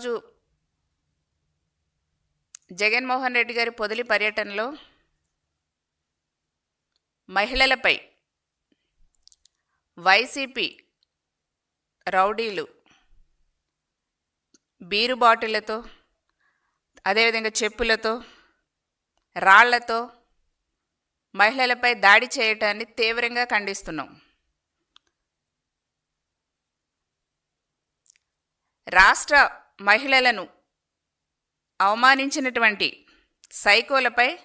రోజు జగన్మోహన్ రెడ్డి గారి పొదిలి పర్యటనలో మహిళలపై వైసీపీ రౌడీలు బీరు బాటిళ్ళతో అదేవిధంగా చెప్పులతో రాళ్ళతో మహిళలపై దాడి చేయటాన్ని తీవ్రంగా ఖండిస్తున్నాం. రాష్ట్ర మహిళలను అవమానించినటువంటి సైకోలపై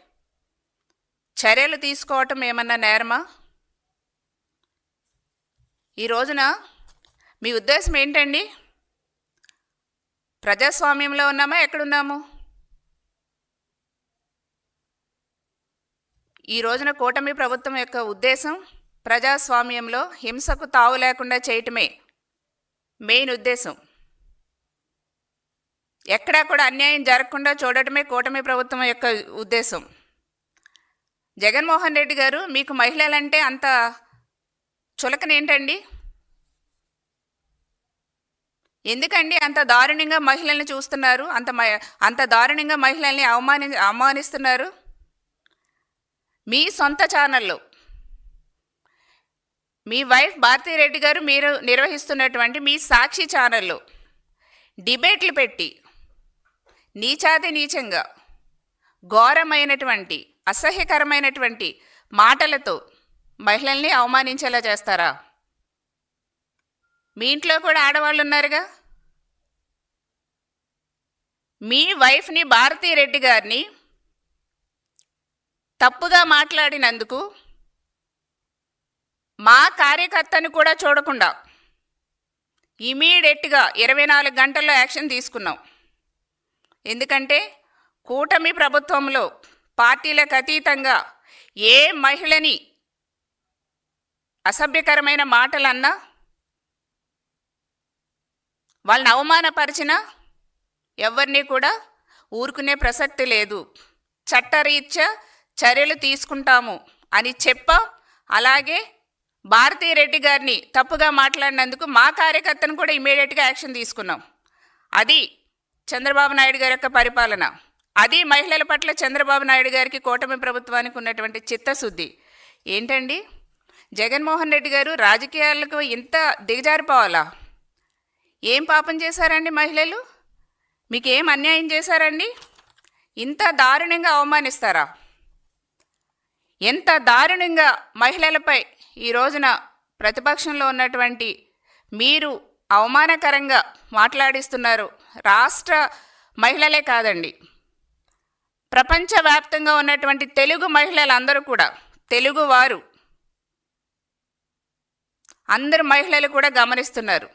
చర్యలు తీసుకోవటం ఏమన్నా నేరమా? ఈ రోజున మీ ఉద్దేశం ఏంటండి? ప్రజాస్వామ్యంలో ఉన్నామా? ఎక్కడున్నాము? ఈ రోజున కూటమి ప్రభుత్వం యొక్క ఉద్దేశం ప్రజాస్వామ్యంలో హింసకు తావు లేకుండా చేయటమే మెయిన్ ఉద్దేశం. ఎక్కడా కూడా అన్యాయం జరగకుండా చూడటమే కూటమి ప్రభుత్వం యొక్క ఉద్దేశం. జగన్మోహన్ రెడ్డి గారు మీకు మహిళలంటే అంత చులకనేంటండి? ఎందుకండి అంత దారుణంగా మహిళల్ని చూస్తున్నారు? అంత మ- అంత దారుణంగా మహిళల్ని అవమాని అవమానిస్తున్నారు? మీ సొంత ఛానల్లో. మీ వైఫ్ భారతీరెడ్డి గారు మీరు నిర్వహిస్తున్నటువంటి మీ సాక్షి ఛానల్లో డిబేట్లు పెట్టి నీచాతి నీచంగా ఘోరమైనటువంటి అసహ్యకరమైనటువంటి మాటలతో మహిళల్ని అవమానించేలా చేస్తారా? మీ ఇంట్లో కూడా ఆడవాళ్ళు ఉన్నారుగా? మీ వైఫ్ని భారతీరెడ్డి గారిని తప్పుగా మాట్లాడినందుకు మా కార్యకర్తను కూడా చూడకుండా ఇమీడియట్గా ఇరవై నాలుగు గంటల్లో యాక్షన్ తీసుకున్నాం. ఎందుకంటే కూటమి ప్రభుత్వంలో పార్టీలకు అతీతంగా ఏ మహిళని అసభ్యకరమైన మాటలన్నా వాళ్ళని అవమానపరిచినా ఎవరిని కూడా ఊరుకునే ప్రసక్తి లేదు. చట్టరీత్యా చర్యలు తీసుకుంటాము అని చెప్పాం. అలాగే భారతీ రెడ్డి గారిని తప్పుగా మాట్లాడినందుకు మా కార్యకర్తను కూడా ఇమీడియట్గా యాక్షన్ తీసుకున్నాం. అది చంద్రబాబు నాయుడు గారి యొక్క పరిపాలన. అది మహిళల పట్ల చంద్రబాబు నాయుడు గారికి కూటమి ప్రభుత్వానికి ఉన్నటువంటి చిత్తశుద్ధి. ఏంటండి? జగన్మోహన్ రెడ్డి గారు రాజకీయాలకు ఇంత దిగజారిపోవాలా? ఏం పాపం చేశారండి మహిళలు? మీకు ఏం అన్యాయం చేశారండి? ఇంత దారుణంగా అవమానిస్తారా? ఎంత దారుణంగా మహిళలపై ఈ రోజున ప్రతిపక్షంలో ఉన్నటువంటి మీరు అవమానకరంగా మాట్లాడిస్తున్నారు. రాష్ట్ర మహిళలే కాదండి. ప్రపంచవ్యాప్తంగా ఉన్నటువంటి తెలుగు మహిళలందరూ కూడా తెలుగువారు అందరు మహిళలు కూడా గమనిస్తున్నారు.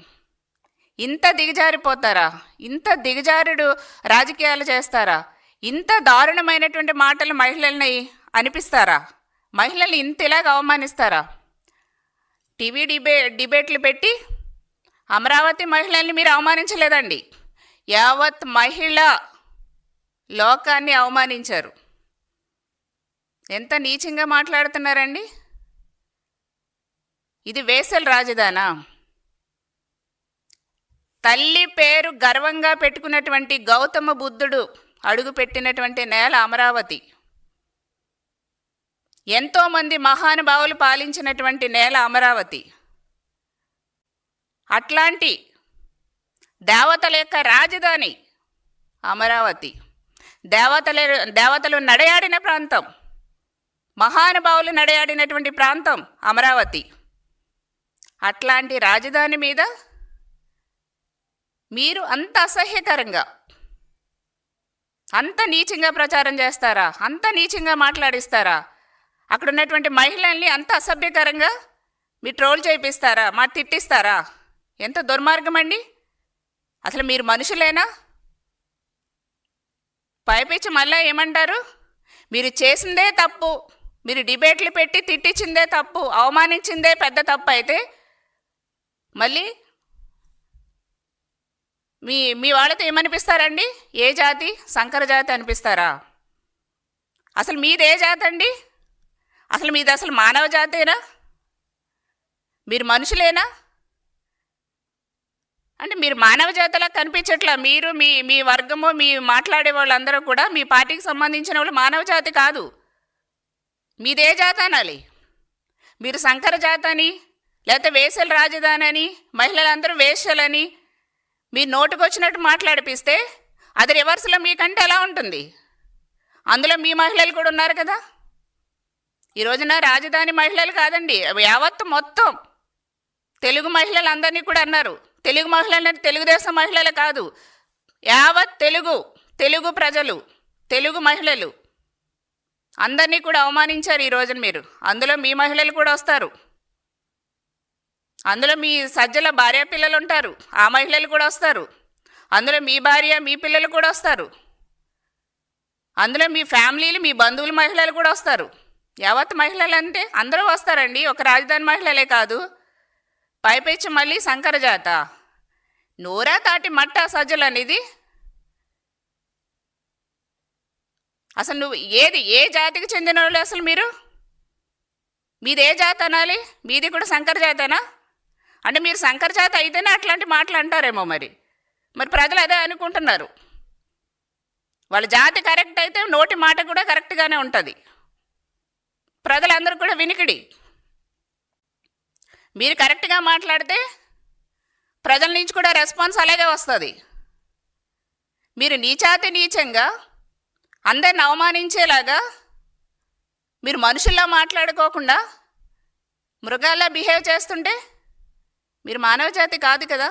ఇంత దిగజారిపోతారా? ఇంత దిగజారుడు రాజకీయాలు చేస్తారా? ఇంత దారుణమైనటువంటి మాటలు మహిళల్ని అనిపిస్తారా? మహిళల్ని ఇంత ఇలాగ అవమానిస్తారా? టీవీ డిబే డిబేట్లు పెట్టి అమరావతి మహిళల్ని మీరు అవమానించలేదండి. యావత్ మహిళ లోకాన్ని అవమానించారు. ఎంత నీచంగా మాట్లాడుతున్నారండి? ఇది వేసల్ రాజధానా. తల్లి పేరు గర్వంగా పెట్టుకున్నటువంటి గౌతమ బుద్ధుడు అడుగు పెట్టినటువంటి నేల అమరావతి. ఎంతోమంది మహానుభావులు పాలించినటువంటి నేల అమరావతి. అట్లాంటి దేవతల యొక్క రాజధాని అమరావతి. దేవతల దేవతలు నడయాడిన ప్రాంతం. మహానుభావులు నడయాడినటువంటి ప్రాంతం అమరావతి. అట్లాంటి రాజధాని మీద మీరు అంత అసహ్యకరంగా అంత నీచంగా ప్రచారం చేస్తారా? అంత నీచంగా మాట్లాడిస్తారా? అక్కడ ఉన్నటువంటి మహిళల్ని అంత అసభ్యకరంగా మీరు ట్రోల్ చేయిస్తారా? మా తిట్టిస్తారా? ఎంత దుర్మార్గం అండి? అసలు మీరు మనుషులేనా? పైపించి మళ్ళీ ఏమంటారు? మీరు చేసిందే తప్పు. మీరు డిబేట్లు పెట్టి తిట్టించిందే తప్పు. అవమానించిందే పెద్ద తప్పు అయితే మళ్ళీ మీ మీ వాళ్ళతో ఏమనిపిస్తారండి? ఏ జాతి? సంకర జాతి అనిపిస్తారా? అసలు మీది ఏ జాతి అండి? అసలు మీది అసలు మానవ జాతేనా? మీరు మనుషులేనా? అంటే మీరు మానవ జాతిలా కనిపించట్లా. మీరు మీ మీ వర్గము మీ మాట్లాడే వాళ్ళందరూ కూడా మీ పార్టీకి సంబంధించిన వాళ్ళు మానవ జాతి కాదు. మీదే జాతి అనాలి మీరు సంకర జాతి అని లేకపోతే వేసల రాజధాని అని మహిళలందరూ వేశ్యలని మీ నోటుకొచ్చినట్టు మాట్లాడిపిస్తే అది రివర్స్లో మీకంటే ఎలా ఉంటుంది? అందులో మీ మహిళలు కూడా ఉన్నారు కదా. ఈ రోజున రాజధాని మహిళలు కాదండి యావత్తు మొత్తం తెలుగు మహిళలందరినీ కూడా అన్నారు. తెలుగు మహిళలు తెలుగుదేశం మహిళలు కాదు. యావత్ తెలుగు తెలుగు ప్రజలు తెలుగు మహిళలు. అందరినీ కూడా అవమానించారు ఈ రోజున మీరు. అందులో మీ మహిళలు కూడా వస్తారు. అందులో మీ సజ్జల భార్య పిల్లలు ఉంటారు. ఆ మహిళలు కూడా వస్తారు. అందులో మీ భార్య మీ పిల్లలు కూడా వస్తారు. అందులో మీ ఫ్యామిలీలు మీ బంధువులు మహిళలు కూడా వస్తారు. యావత్ మహిళలు అంటే అందరూ వస్తారండి. ఒక రాజధాని మహిళలే కాదు. పైపెచ్చి మళ్ళీ శంకరజాత నోరా నూరా తాటి మట్ట సజ్జలు అనేది అసలు నువ్వు ఏది ఏ జాతికి చెందిన వాళ్ళు అసలు మీరు? మీది ఏ జాతి అనాలి? మీది కూడా శంకర జాతేనా అంటే మీరు శంకర జాతి అయితేనే అట్లాంటి మాటలు అంటారేమో మరి. మరి ప్రజలు అదే అనుకుంటున్నారు. వాళ్ళ జాతి కరెక్ట్ అయితే నోటి మాట కూడా కరెక్ట్గానే ఉంటుంది. ప్రజలందరూ కూడా వినికిడి. మీరు కరెక్ట్గా మాట్లాడితే ప్రజల నుంచి కూడా రెస్పాన్స్ అలాగే వస్తుంది. మీరు నీచాతి నీచంగా అందరిని అవమానించేలాగా మీరు మనుషుల్లా మాట్లాడుకోకుండా మృగాల్లా బిహేవ్ చేస్తుంటే మీరు మానవ జాతి కాదు కదా?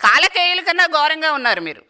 కాలకేయుల కన్నా ఘోరంగా ఉన్నారు మీరు.